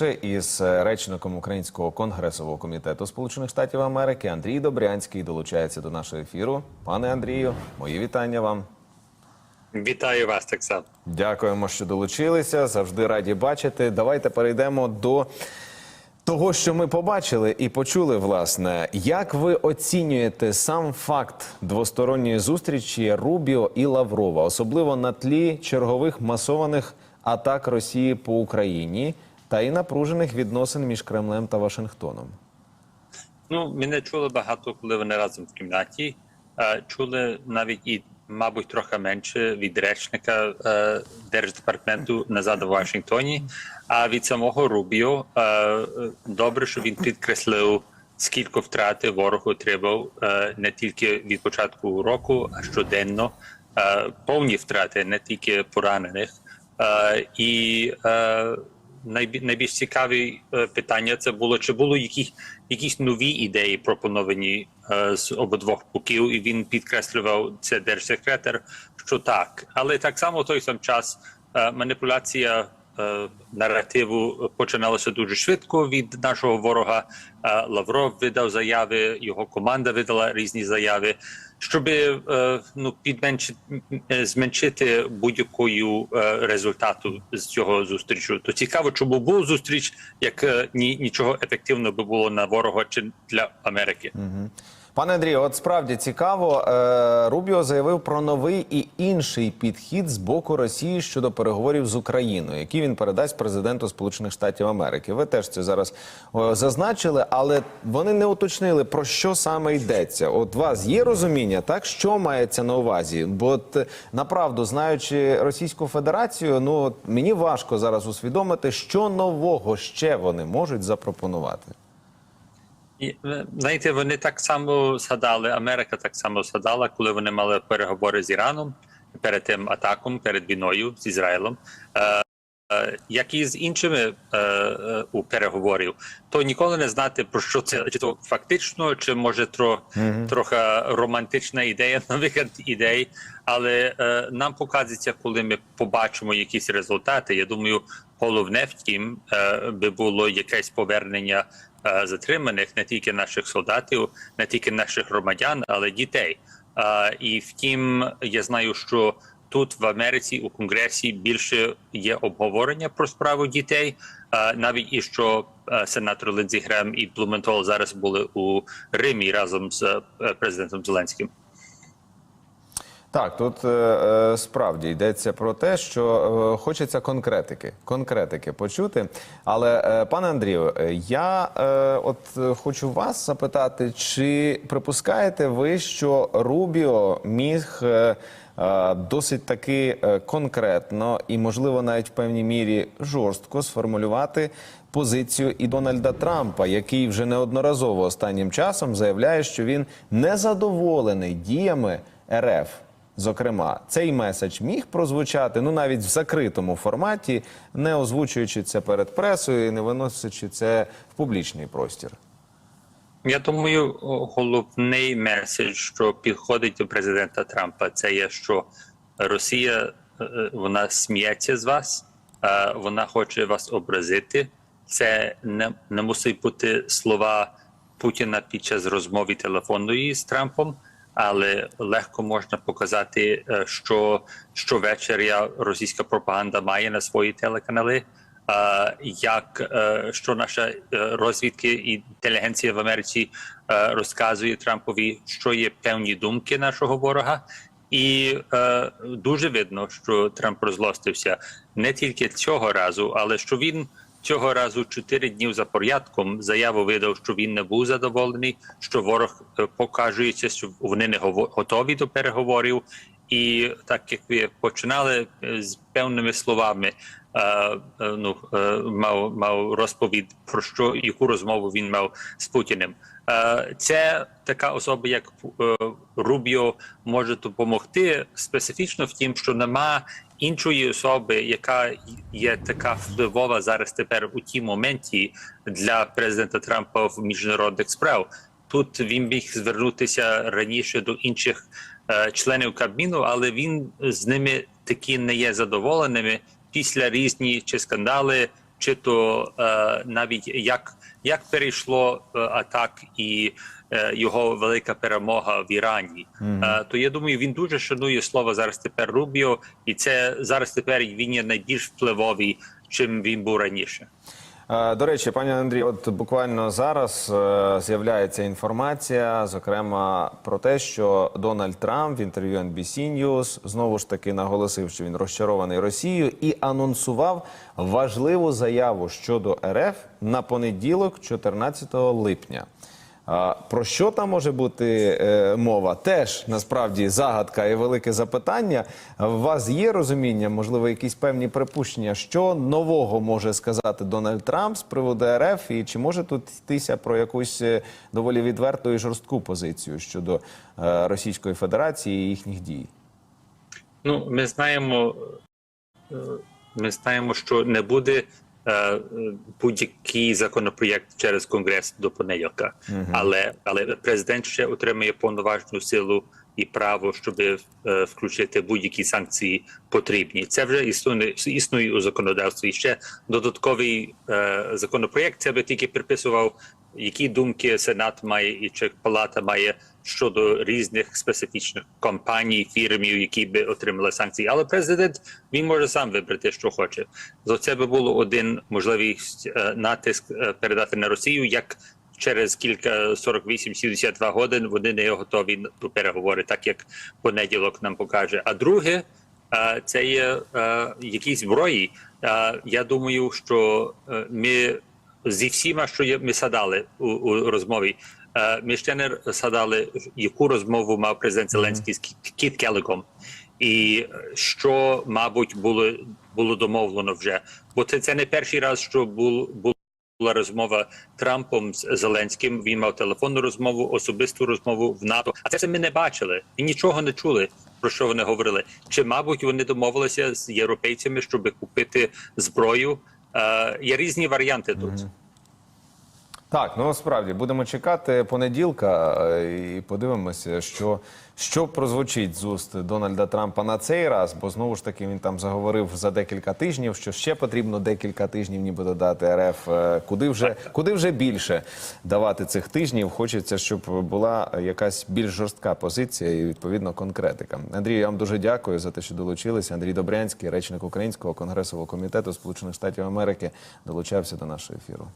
із е, речником Українського конгресового комітету Сполучених Штатів Америки Андрій Добрянський долучається до нашого ефіру. Пане Андрію, мої вітання вам. Вітаю вас так само. Дякуємо, що долучилися. Завжди раді бачити. Давайте перейдемо до того, що ми побачили і почули. Власне, як ви оцінюєте сам факт двосторонньої зустрічі Рубіо і Лаврова, особливо на тлі чергових масованих атак Росії по Україні та і напружених відносин між Кремлем та Вашингтоном? Ну, мене чули багато, коли вони разом в кімнаті. Е, Чули навіть і, мабуть, трохи менше від речника е, Держдепартаменту назад у Вашингтоні. А від самого Рубіо е, добре, що він підкреслив, скільки втрати ворог отримав не тільки від початку року, а щоденно. Повні втрати, не тільки поранених. І найбільш цікаві е, питання це було чи було які, якісь нові ідеї пропоновані е, з обидвох боків, і він підкреслював це держсекретар, що так, але так само в той сам час е, маніпуляція. Наративу починалося дуже швидко від нашого ворога. Лавров видав заяви, його команда видала різні заяви, щоб ну підменшити е, зменшити будь-якою е, результату з цього зустрічу. То цікаво, чому був зустріч, як е, ні нічого ефективного би було на ворога чи для Америки. Пане Андрію, от справді цікаво. Е, Рубіо заявив про новий і інший підхід з боку Росії щодо переговорів з Україною, які він передасть президенту Сполучених Штатів Америки. Ви теж це зараз зазначили, але вони не уточнили про що саме йдеться. От у вас є розуміння, так що мається на увазі? Бо от, е, направду, знаючи Російську Федерацію, ну от мені важко зараз усвідомити, що нового ще вони можуть запропонувати. І, е, знаєте, вони так само згадали. Америка так само згадала, коли вони мали переговори з Іраном перед тим атаком, перед війною з Ізраїлем. Е, е, як і з іншими е, е, у переговорів, то ніколи не знати про що це чи то фактично, чи може тро, трохи романтична ідея на вихід ідей. Але е, нам показується, коли ми побачимо якісь результати. Я думаю, головне втім е, би було якесь повернення затриманих не тільки наших солдатів, не тільки наших громадян, але дітей. Е, і втім, я знаю, що тут в Америці у Конгресі більше є обговорення про справу дітей, е, навіть і що е, сенатор Линдзі Грем і Блументол зараз були у Римі разом з е, президентом Зеленським. Так, тут е, е, справді йдеться про те, що е, хочеться конкретики, конкретики почути. Але, е, пане Андрію, е, я е, от е, хочу вас запитати, чи припускаєте ви, що Рубіо міг е, досить таки конкретно і, можливо, навіть в певній мірі жорстко сформулювати позицію і Дональда Трампа, який вже неодноразово останнім часом заявляє, що він незадоволений діями РФ. Зокрема, цей меседж міг прозвучати ну навіть в закритому форматі, не озвучуючи це перед пресою і не виносячи це в публічний простір. Я думаю, головний меседж, що підходить до президента Трампа, це є, що Росія е, вона сміється з вас, е, вона хоче вас образити. Це не, не мусить бути слова Путіна під час розмови телефонної з Трампом, але легко можна показати, е, що щовечора російська пропаганда має на свої телеканали. Як е, що наша е, розвідки і інтелігенція в Америці розказує Трампові, що є певні думки нашого ворога, і дуже видно, що Трамп розлостився не тільки цього разу, але що він цього разу чотири днів за порядком заяву видав, що він не був задоволений, що ворог е, показується, що вони не готові до переговорів. І так як ви починали е, з певними словами, е, е, ну е, мав мав розповідь про що яку розмову він мав з Путіним. Це така особа, як е, Рубіо, може допомогти специфічно в тім, що нема іншої особи, яка є така впливова зараз тепер у тій моменті для президента Трампа в міжнародних справ. Тут він міг звернутися раніше до інших е, членів Кабміну, але він з ними такі не є задоволеними після різні чи скандали, чи то е, навіть як, як перейшло е, атак і е, його велика перемога в Ірані, е, то я думаю, він дуже шанує слово зараз тепер Рубіо, і це зараз тепер він є найбільш впливовий, чим він був раніше. До речі, пані Андрій, от буквально зараз е, з'являється інформація, зокрема про те, що Дональд Трамп в інтерв'ю NBC News знову ж таки наголосив, що він розчарований Росією і анонсував важливу заяву щодо РФ на понеділок, 14 липня. А, Про що там може бути е, мова? Теж насправді загадка і велике запитання. У вас є розуміння, можливо, якісь певні припущення, що нового може сказати Дональд Трамп з приводу РФ, і чи може тут йтися про якусь е, доволі відверту і жорстку позицію щодо е, Російської Федерації і їхніх дій? Ну, ми знаємо, е, ми знаємо, що не буде будь-який законопроєкт через конгрес до понеділка, але, але президент ще отримує повноважну силу і право, щоб е, включити будь-які санкції потрібні. Це вже існує, існує у законодавстві. Ще додатковий е, законопроєкт це би тільки приписував, які думки Сенат має і чи Палата має щодо різних специфічних компаній, фірмів, які би отримали санкції. Але президент він може сам вибрати, що хоче. За це би було один можливість е, натиск е, передати на Росію, як через кілька 48-72 годин вони не готові до переговорів, так як понеділок нам покаже. А друге, е, це є якісь зброї. Я думаю, що ми зі всіма, що ми садали у розмові. Ми ще не садали, яку розмову мав президент Зеленський з Кіт- Келегом, і е, що, мабуть, було було домовлено вже. Бо це, це не перший раз, що був був була розмова Трампом з Зеленським. Він мав телефонну розмову, особисту розмову в НАТО. А це все ми не бачили і нічого не чули. Про що вони говорили? Чи мабуть вони домовилися з європейцями, щоб купити зброю? Е, є різні варіанти тут. Так, ну справді будемо чекати понеділка е, і подивимося, що, що прозвучить з уст Дональда Трампа на цей раз, бо знову ж таки він там заговорив за декілька тижнів, що ще потрібно декілька тижнів, ніби додати РФ. Е, Куди вже куди вже більше давати цих тижнів? Хочеться, щоб була якась більш жорстка позиція і відповідно конкретика. Андрій, я вам дуже дякую за те, що долучилися. Андрій Добрянський, речник Українського конгресового комітету Сполучених Штатів Америки, долучався до нашого ефіру.